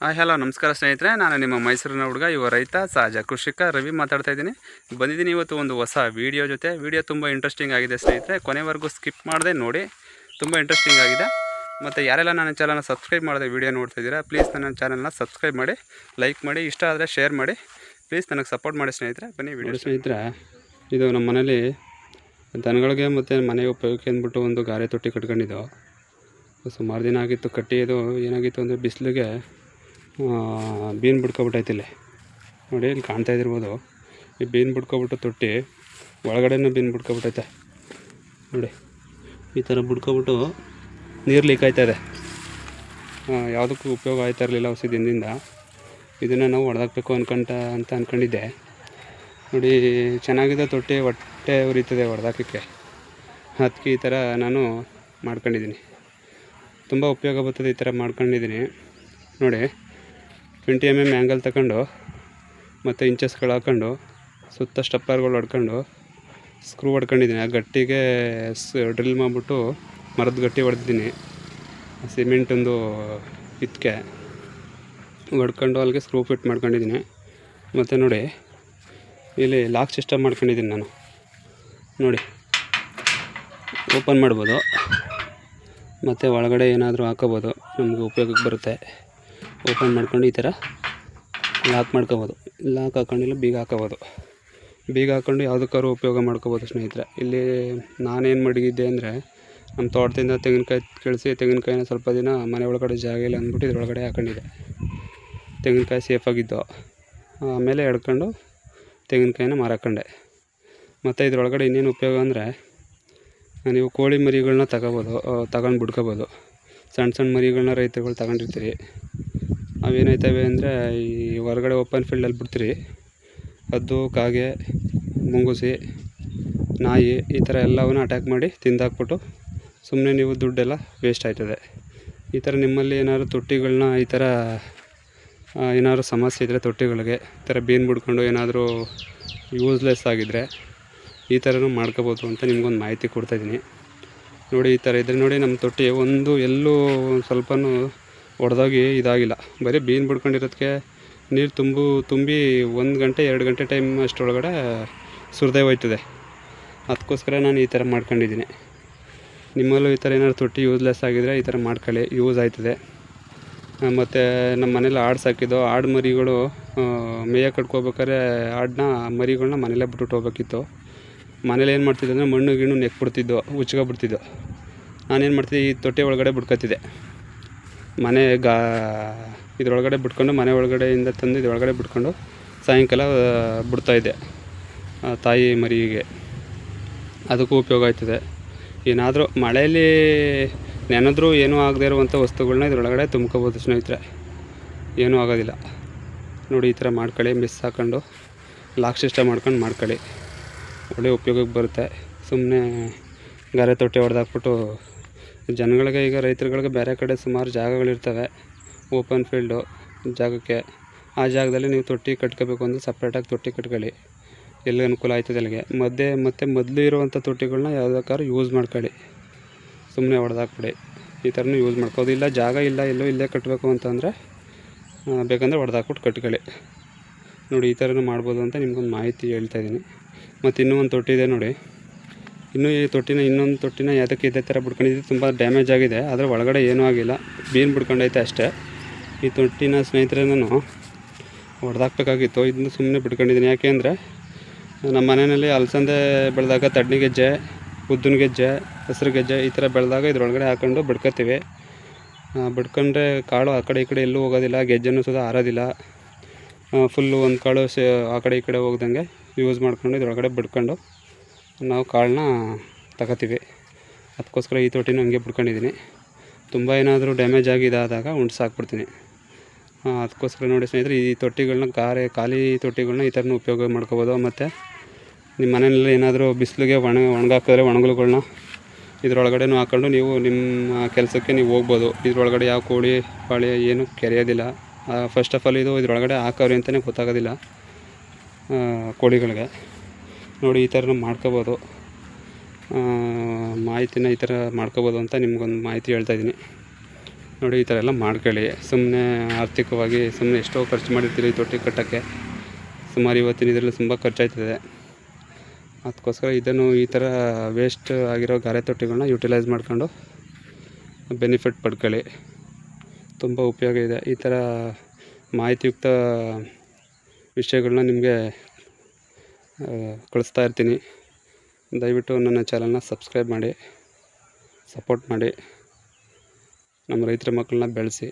Hello, ನಮಸ್ಕಾರ ಸ್ನೇಹಿತರೆ. ನಾನು ನಿಮ್ಮ ಮೈಸೂರಿನ ಹುಡುಗ ಇವ ರೈತ ಸಹಜ ಕೃಷಿಕ. ರವಿ ಮಾತಾಡ್ತಾ ಇದ್ದೀನಿ. ಬಂದಿದ್ದೀನಿ ಇವತ್ತು ಒಂದು ಹೊಸ ವೀಡಿಯೋ ಜೊತೆ. ವೀಡಿಯೋ ತುಂಬ ಇಂಟ್ರೆಸ್ಟಿಂಗ್ ಆಗಿದೆ ಸ್ನೇಹಿತರೆ. ಕೊನೆವರೆಗೂ ಸ್ಕಿಪ್ ಮಾಡದೆ ನೋಡಿ. ತುಂಬ ಇಂಟ್ರೆಸ್ಟಿಂಗ್ ಆಗಿದೆ. ಮತ್ತು ಯಾರೆಲ್ಲ ನನ್ನ ಚಾನಲ್ನ ಸಬ್ಸ್ಕ್ರೈಬ್ ಮಾಡಿದೆ ವೀಡಿಯೋ ನೋಡ್ತಾ ಇದ್ದೀರಾ ಪ್ಲೀಸ್ ನನ್ನ ಚಾನಲ್ನ ಸಬ್ಸ್ಕ್ರೈಬ್ ಮಾಡಿ ಲೈಕ್ ಮಾಡಿ, ಇಷ್ಟ ಆದರೆ ಶೇರ್ ಮಾಡಿ. ಪ್ಲೀಸ್ ನನಗೆ ಸಪೋರ್ಟ್ ಮಾಡಿ ಸ್ನೇಹಿತರೆ. ಬನ್ನಿ ವೀಡಿಯೋ ಸ್ನೇಹಿತರೆ, ಇದು ನಮ್ಮ ಮನೇಲಿ ದನಗಳಿಗೆ ಮತ್ತು ಮನೆ ಉಪಯೋಗಕ್ಕೆ ಅಂದ್ಬಿಟ್ಟು ಒಂದು ಗಾರೆ ತೊಟ್ಟಿ ಕಟ್ಕೊಂಡಿದ್ದು. ಸುಮಾರು ದಿನ ಆಗಿತ್ತು ಕಟ್ಟಿ ಇದು ಏನಾಗಿತ್ತು ಅಂದರೆ ಬಿಸಿಲಿಗೆ ಬೀನ್ ಬಿಡ್ಕೊಬಿಟ್ಟೈತೆ ಇಲ್ಲಿ. ನೋಡಿ, ಇಲ್ಲಿ ಕಾಣ್ತಾ ಇದ್ದಿರ್ಬೋದು. ಈ ಬೀನ್ ಬಿಡ್ಕೊಬಿಟ್ಟು ತೊಟ್ಟಿ ಒಳಗಡೆನೂ ಬೀನ್ ಬಿಡ್ಕೊಬಿಟ್ಟೈತೆ. ನೋಡಿ, ಈ ಥರ ಬಿಡ್ಕೊಬಿಟ್ಟು ನೀರು ಲೀಕ್ ಇದೆ. ಯಾವುದಕ್ಕೂ ಉಪಯೋಗ ಆಯ್ತಾ ಇರಲಿಲ್ಲ ಹೊಸ ದಿನದಿಂದ. ಇದನ್ನು ನಾವು ಹೊಡೆದಾಕ್ಬೇಕು ಅನ್ಕೊಂತ ಅಂತ ಅಂದ್ಕೊಂಡಿದ್ದೆ ನೋಡಿ, ಚೆನ್ನಾಗಿದೆ ತೊಟ್ಟಿ, ಹೊಟ್ಟೆ ಉರಿತದೆ ಹೊಡೆದಾಕಕ್ಕೆ ಅದಕ್ಕೆ ಈ ಥರ ನಾನು ಮಾಡ್ಕೊಂಡಿದ್ದೀನಿ. ತುಂಬ ಉಪಯೋಗ ಬರ್ತದೆ ಈ ಥರ ಮಾಡ್ಕೊಂಡಿದ್ದೀನಿ. ನೋಡಿ ಟ್ವೆಂಟಿ ಎಂ ಎಂ ಆ್ಯಂಗಲ್ ತಗೊಂಡು, ಮತ್ತು ಇಂಚಸ್ಗಳು ಹಾಕ್ಕೊಂಡು ಸುತ್ತ ಸ್ಟಪ್ಪರ್ಗಳು ಹೊಡ್ಕೊಂಡು ಸ್ಕ್ರೂ ಹೊಡ್ಕೊಂಡಿದ್ದೀನಿ ಆ ಗಟ್ಟಿಗೆ ಸ್ ಡ್ರಿಲ್ ಮಾಡಿಬಿಟ್ಟು ಮರದ ಗಟ್ಟಿ ಹೊಡೆದಿದ್ದೀನಿ ಸಿಮೆಂಟೊಂದು ಇತ್ಕೆ. ಹೊಡ್ಕೊಂಡು ಅಲ್ಲಿಗೆ ಸ್ಕ್ರೂ ಫಿಟ್ ಮಾಡ್ಕೊಂಡಿದ್ದೀನಿ ಮತ್ತು ನೋಡಿ, ಇಲ್ಲಿ ಲಾಕ್ ಸಿಸ್ಟಮ್ ಮಾಡ್ಕೊಂಡಿದ್ದೀನಿ ನಾನು. ನೋಡಿ ಓಪನ್ ಮಾಡ್ಬೋದು. ಮತ್ತು ಒಳಗಡೆ ಏನಾದರೂ ಹಾಕೋಬೋದು. ನಮಗೆ ಉಪಯೋಗಕ್ಕೆ ಬರುತ್ತೆ. ಓಪನ್ ಮಾಡ್ಕೊಂಡು ಈ ಥರ ಲಾಕ್ ಮಾಡ್ಕೋಬೋದು. ಲಾಕ್ ಹಾಕೊಂಡಿಲ್ಲ ಬೀಗ ಹಾಕೋಬೋದು. ಬೀಗ ಹಾಕ್ಕೊಂಡು ಯಾವುದಕ್ಕಾದ್ರು ಉಪಯೋಗ ಮಾಡ್ಕೋಬೋದು ಸ್ನೇಹಿತರೆ. ಇಲ್ಲಿ ನಾನೇನು ಮಡಗಿದ್ದೆ ಅಂದರೆ ನಮ್ಮ ತೋಟದಿಂದ ತೆಂಗಿನಕಾಯಿ ಕಳಿಸಿ ತೆಂಗಿನಕಾಯಿನ ಸ್ವಲ್ಪ ದಿನ ಮನೆ ಒಳಗಡೆ ಜಾಗ ಇಲ್ಲ ಅಂದ್ಬಿಟ್ಟು ಇದ್ರೊಳಗಡೆ ಹಾಕೊಂಡಿದ್ದೆ. ತೆಂಗಿನಕಾಯಿ ಸೇಫಾಗಿದ್ದು ಆಮೇಲೆ ಎಡ್ಕೊಂಡು ತೆಂಗಿನಕಾಯಿನ ಮಾರಾಕೊಂಡೆ. ಮತ್ತು ಇದ್ರೊಳಗಡೆ ಇನ್ನೇನು ಉಪಯೋಗ ಅಂದರೆ ನೀವು ಕೋಳಿ ಮರಿಗಳನ್ನ ತಗೋಬೋದು ತಗೊಂಡು ಬಿಡ್ಕೋಬೋದು. ಸಣ್ಣ ಸಣ್ಣ ಮರಿಗಳನ್ನ ರೈತರುಗಳು ತಗೊಂಡಿರ್ತೀರಿ. ಅವೇನಾಯ್ತವೆ ಅಂದರೆ ಈ ಹೊರಗಡೆ ಓಪನ್ ಫೀಲ್ಡಲ್ಲಿ ಬಿಡ್ತೀರಿ. ಅದು ಕಾಗೆ, ಮುಂಗುಸಿ, ನಾಯಿ ಈ ಥರ ಎಲ್ಲವನ್ನು ಅಟ್ಯಾಕ್ ಮಾಡಿ ತಿಂದಾಕ್ಬಿಟ್ಟು ಸುಮ್ಮನೆ ನೀವು ದುಡ್ಡೆಲ್ಲ ವೇಸ್ಟ್ ಆಯ್ತದೆ. ಈ ಥರ ನಿಮ್ಮಲ್ಲಿ ಏನಾದ್ರು ತೊಟ್ಟಿಗಳನ್ನ ಈ ಥರ ಏನಾದರೂ ಸಮಸ್ಯೆ ಇದ್ದರೆ ತೊಟ್ಟಿಗಳಿಗೆ, ಈ ಥರ ಬೀನ್ ಬಿಡ್ಕೊಂಡು ಏನಾದರೂ ಯೂಸ್ಲೆಸ್ ಆಗಿದ್ದರೆ ಈ ಥರನೂ ಮಾಡ್ಕೋಬೋದು ಅಂತ ನಿಮ್ಗೊಂದು ಮಾಹಿತಿ ಕೊಡ್ತಾಯಿದ್ದೀನಿ ನೋಡಿ ಈ ಥರ ಇದ್ದರೆ ನೋಡಿ ನಮ್ಮ ತೊಟ್ಟಿ ಒಂದು ಎಲ್ಲೂ ಸ್ವಲ್ಪನೂ ಒಡೆದೋಗಿ ಇದಾಗಿಲ್ಲ. ಬರೀ ಬೀನ್ ಬಿಡ್ಕೊಂಡಿರೋದಕ್ಕೆ ನೀರು ತುಂಬು, ತುಂಬಿ ಒಂದು ಗಂಟೆ, ಎರಡು ಗಂಟೆ ಟೈಮ್ ಅಷ್ಟರೊಳಗಡೆ ಸುರಿದೇ ಹೋಯ್ತದೆ. ಅದಕ್ಕೋಸ್ಕರ ನಾನು ಈ ಥರ ಮಾಡ್ಕೊಂಡಿದ್ದೀನಿ. ನಿಮ್ಮಲ್ಲೂ ಈ ಥರ ಏನಾದ್ರು ತೊಟ್ಟಿ ಯೂಸ್ಲೆಸ್ ಆಗಿದ್ರೆ ಈ ಥರ ಮಾಡ್ಕೊಳ್ಳಿ ಯೂಸ್ ಆಯ್ತದೆ. ಮತ್ತು ನಮ್ಮ ಮನೇಲಿ ಆಡು ಸಾಕಿದ್ದು ಆಡು ಮರಿಗಳು ಮೇಯ ಕಟ್ಕೋಬೇಕಾದ್ರೆ ಆಡನ್ನ ಮರಿಗಳನ್ನ ಮನೇಲೇ ಬಿಟ್ಬಿಟ್ಟು ಹೋಗ್ಬೇಕಿತ್ತು. ಮನೇಲಿ ಏನು ಮಾಡ್ತಿದ್ದೆ ಅಂದರೆ ಮಣ್ಣು, ಗಿಣ್ಣು ನೆಕ್ಬಿಡ್ತಿದ್ದು ಉಚ್ಕೊಬಿಡ್ತಿದ್ದು ನಾನೇನು ಮಾಡ್ತಿದ್ದೆ, ಈ ತೊಟ್ಟೆ ಒಳಗಡೆ ಬಿಡ್ಕೊತಿದ್ದೆ ಮನೆ ಗಾ, ಇದ್ರೊಳಗಡೆ ಬಿಟ್ಕೊಂಡು ಮನೆ ಒಳಗಡೆಯಿಂದ ತಂದು ಇದರೊಳಗಡೆ ಬಿಟ್ಕೊಂಡು ಸಾಯಂಕಾಲ ಬಿಡ್ತಾಯಿದ್ದೆ ತಾಯಿ ಮರಿಗೆ ಅದಕ್ಕೂ ಉಪಯೋಗ ಆಯ್ತದೆ. ಏನಾದರೂ ಮಳೆಯಲ್ಲಿ ನೆನೆದ್ರೂ ಏನೂ ಆಗದೇ ಇರುವಂಥ ವಸ್ತುಗಳನ್ನ ಇದರೊಳಗಡೆ ತುಂಬ್ಕೋಬೋದು ಸ್ನೇಹಿತರೆ. ಏನೂ ಆಗೋದಿಲ್ಲ. ನೋಡಿ, ಈ ಥರ ಮಾಡ್ಕೊಳ್ಳಿ, ಮಿಸ್ ಹಾಕೊಂಡು, ಲಾಕ್ ಮಾಡ್ಕೊಂಡು ಮಾಡ್ಕೊಳ್ಳಿ. ಒಳ್ಳೆ ಉಪಯೋಗಕ್ಕೆ ಬರುತ್ತೆ. ಸುಮ್ಮನೆ ಗಾರೆ ತೊಟ್ಟಿ ಹೊಡೆದಾಕ್ಬಿಟ್ಟು ಜನಗಳಿಗೆ ಈಗ ರೈತರುಗಳಿಗೆ ಬೇರೆ ಕಡೆ ಸುಮಾರು ಜಾಗಗಳಿರ್ತವೆ ಓಪನ್ ಫೀಲ್ಡು ಜಾಗಕ್ಕೆ. ಆ ಜಾಗದಲ್ಲಿ ನೀವು ತೊಟ್ಟಿ ಕಟ್ಕೋಬೇಕು ಅಂದರೆ ಸಪ್ರೇಟಾಗಿ ತೊಟ್ಟಿ ಕಟ್ಕೊಳ್ಳಿ. ಎಲ್ಲಿ ಅನುಕೂಲ ಆಯ್ತದೆ ಅಲ್ಲಿಗೆ. ಮಧ್ಯೆ ಮತ್ತು ಮೊದಲು ಇರುವಂಥ ತೊಟ್ಟಿಗಳನ್ನ ಯಾವುದಕ್ಕಾದ್ರೂ ಯೂಸ್ ಮಾಡ್ಕೊಳ್ಳಿ. ಸುಮ್ಮನೆ ಹೊಡೆದಾಕ್ಬಿಡಿ ಈ ಥರನೂ ಯೂಸ್ ಮಾಡ್ಕೋದು ಇಲ್ಲ ಜಾಗ ಇಲ್ಲ, ಎಲ್ಲೋ ಇಲ್ಲೇ ಕಟ್ಟಬೇಕು ಅಂತಂದರೆ ಬೇಕಂದರೆ ಹೊಡೆದಾಕ್ಬಿಟ್ಟು ಕಟ್ಕೊಳ್ಳಿ. ನೋಡಿ, ಈ ಥರನೂ ಮಾಡ್ಬೋದು ಅಂತ ನಿಮ್ಗೊಂದು ಮಾಹಿತಿ ಹೇಳ್ತಾ ಇದ್ದೀನಿ. ಮತ್ತು ಇನ್ನೂ ಒಂದು ತೊಟ್ಟಿ ಇದೆ ನೋಡಿ. ಇನ್ನೂ ಈ ತೊಟ್ಟಿನ, ಇನ್ನೊಂದು ತೊಟ್ಟಿನ ಯಾವುದಕ್ಕೆ ಇದೇ ಥರ ಬಿಡ್ಕೊಂಡಿದ್ದು ತುಂಬ ಡ್ಯಾಮೇಜ್ ಆಗಿದೆ. ಆದರೆ ಒಳಗಡೆ ಏನೂ ಆಗಿಲ್ಲ. ಬೀನ್ ಬಿಡ್ಕೊಂಡೈತೆ ಅಷ್ಟೇ. ಈ ತೊಟ್ಟಿನ ಸ್ನೇಹಿತರೆ ನಾನು ಹೊಡೆದಾಕ್ಬೇಕಾಗಿತ್ತು. ಇದನ್ನು ಸುಮ್ಮನೆ ಬಿಟ್ಕೊಂಡಿದ್ದೀನಿ. ಯಾಕೆ ಅಂದರೆ, ನಮ್ಮ ಮನೆಯಲ್ಲಿ ಅಲಸಂದೆ ಬೆಳೆದಾಗ ತಡ್ನಿ ಗೆಜ್ಜೆ, ಉದ್ದಿನ ಗೆಜ್ಜೆ, ಹಸಿರು ಗೆಜ್ಜೆ ಈ ಥರ ಬೆಳೆದಾಗ ಇದ್ರೊಳಗಡೆ ಹಾಕೊಂಡು ಬಿಡ್ಕೊತೀವಿ ಬಿಡ್ಕೊಂಡ್ರೆ ಕಾಳು ಆ ಕಡೆ ಈ ಕಡೆ ಎಲ್ಲೂ ಹೋಗೋದಿಲ್ಲ. ಗೆಜ್ಜೆನೂ ಸುದ ಆರೋದಿಲ್ಲ. ಫುಲ್ಲು ಒಂದು ಕಾಳು ಸೇ, ಆ ಕಡೆ ಈ ಕಡೆ ಹೋಗ್ದಂಗೆ ಯೂಸ್ ಮಾಡ್ಕೊಂಡು ಇದ್ರೊಳಗಡೆ ಬಿಡ್ಕೊಂಡು ನಾವು ಕಾಳನ್ನ ತಗೋತೀವಿ. ಅದಕ್ಕೋಸ್ಕರ ಈ ತೊಟ್ಟಿನೂ ಹಂಗೆ ಬಿಡ್ಕೊಂಡಿದ್ದೀನಿ ತುಂಬ ಏನಾದರೂ ಡ್ಯಾಮೇಜ್ ಆಗಿ ಇದಾದಾಗ ಉಣ್ಸಾಕ್ಬಿಡ್ತೀನಿ ಅದಕ್ಕೋಸ್ಕರ ನೋಡಿ ಸ್ನೇಹಿತರೆ, ಈ ತೊಟ್ಟಿಗಳನ್ನ ಖಾರೆ ಖಾಲಿ ತೊಟ್ಟಿಗಳನ್ನ ಈ ಥರನೂ ಉಪಯೋಗ ಮಾಡ್ಕೋಬೋದು. ಮತ್ತು ನಿಮ್ಮ ಮನೆಯಲ್ಲಿ ಏನಾದರೂ ಬಿಸಿಲಿಗೆ ಒಣ ಒಣಗಾಕಿದ್ರೆ ಒಣಗಲುಗಳನ್ನ ಇದರೊಳಗಡೆನೂ ಹಾಕ್ಕೊಂಡು ನೀವು ನಿಮ್ಮ ಕೆಲಸಕ್ಕೆ ನೀವು ಹೋಗ್ಬೋದು. ಇದರೊಳಗಡೆ ಯಾವ ಕೋಳಿ, ಪಾಳಿ ಏನು ಕೆರೆಯೋದಿಲ್ಲ. ಫಸ್ಟ್ ಆಫ್ ಆಲ್ ಇದು ಇದರೊಳಗಡೆ ಹಾಕೋರಿ ಅಂತಲೇ ಗೊತ್ತಾಗೋದಿಲ್ಲ ಕೋಳಿಗಳಿಗೆ. ನೋಡಿ, ಈ ಥರನೂ ಮಾಡ್ಕೋಬೋದು. ಮಾಹಿತಿನ ಈ ಥರ ಮಾಡ್ಕೋಬೋದು ಅಂತ ನಿಮ್ಗೊಂದು ಮಾಹಿತಿ ಹೇಳ್ತಾ ಇದ್ದೀನಿ. ನೋಡಿ, ಈ ಥರ ಎಲ್ಲ ಮಾಡ್ಕೊಳ್ಳಿ. ಸುಮ್ಮನೆ ಆರ್ಥಿಕವಾಗಿ ಸುಮ್ಮನೆ ಎಷ್ಟೋ ಖರ್ಚು ಮಾಡಿರ್ತೀರಿ ಈ ತೊಟ್ಟಿ ಕಟ್ಟೋಕ್ಕೆ. ಸುಮಾರು ಇವತ್ತಿನ ಇದರಲ್ಲಿ ತುಂಬ ಖರ್ಚಾಯ್ತದೆ. ಅದಕ್ಕೋಸ್ಕರ ಇದನ್ನು ಈ ಥರ ವೇಸ್ಟ್ ಆಗಿರೋ ಗಾರೆ ತೊಟ್ಟಿಗಳನ್ನ ಯುಟಿಲೈಸ್ ಮಾಡ್ಕೊಂಡು ಬೆನಿಫಿಟ್ ಪಡ್ಕೊಳ್ಳಿ. ತುಂಬ ಉಪಯೋಗ ಇದೆ. ಈ ಥರ ಮಾಹಿತಿಯುಕ್ತ ವಿಷಯಗಳನ್ನ ನಿಮಗೆ ಕಳಿಸ್ತಾ ಇರ್ತೀನಿ. ದಯವಿಟ್ಟು ನನ್ನ ಚಾನಲ್ನ ಸಬ್ಸ್ಕ್ರೈಬ್ ಮಾಡಿ ಸಪೋರ್ಟ್ ಮಾಡಿ. ನಮ್ಮ ರೈತರ ಮಕ್ಕಳನ್ನ ಬೆಳೆಸಿ.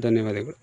ಧನ್ಯವಾದಗಳು.